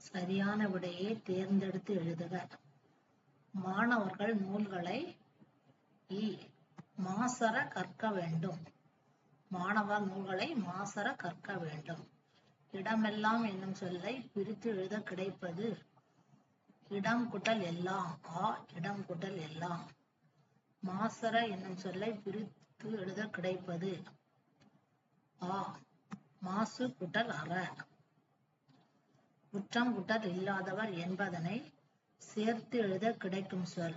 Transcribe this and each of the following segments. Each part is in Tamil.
சரியான விடையை தேர்ந்தெடுத்து எழுதுக மாணவர்கள் நூல்களை இ மாசர கற்க வேண்டும். மாணவர் நூல்களை மாசர கற்க வேண்டும். இடமெல்லாம் என்னும் சொல்லை பிரித்து எழுத கிடைப்பது இடம் குட்டல் எல்லாம் ஆ இடம் குட்டல் எல்லாம். மாசர என்னும் சொல்லை பிரித்து எழுத கிடைப்பது ஆ மாசு குட்டல் அற. குற்றம் குட்டல் இல்லாதவர் என்பதனை சேர்த்து எழுத கிடைக்கும் சொல்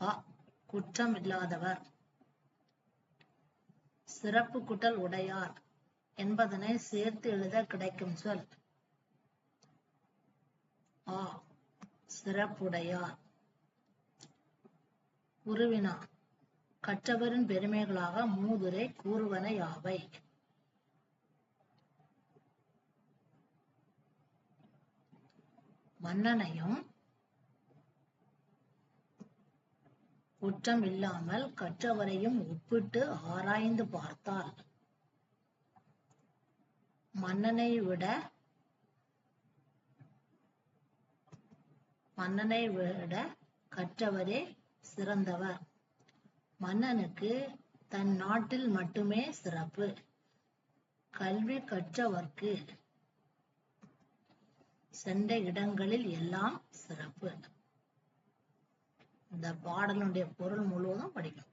அ குற்றம் இல்லாதவர். சிறப்பு குட்டல் உடையார் என்பதனை சேர்த்து எழுத கிடைக்கும் சொல் ஆ சிறப்புடையார். உருவினா கற்றவரின் பெருமைகளாக மூதுரை கூறுவன யாவை மன்னனையும் குற்றம் இல்லாமல் கற்றவரையும் ஒப்பிட்டு ஆராய்ந்து பார்த்தால் மன்னனை விட மன்னனை விட கற்றவரே சிறந்தவர். மன்னனுக்கு தன் நாட்டில் மட்டுமே சிறப்பு. கல்வி கற்றவர்க்கு சென்ற இடங்களில் எல்லாம் சிறப்பு. இந்த பாடலுடைய பொருள் முழுவதும் படிக்கணும்.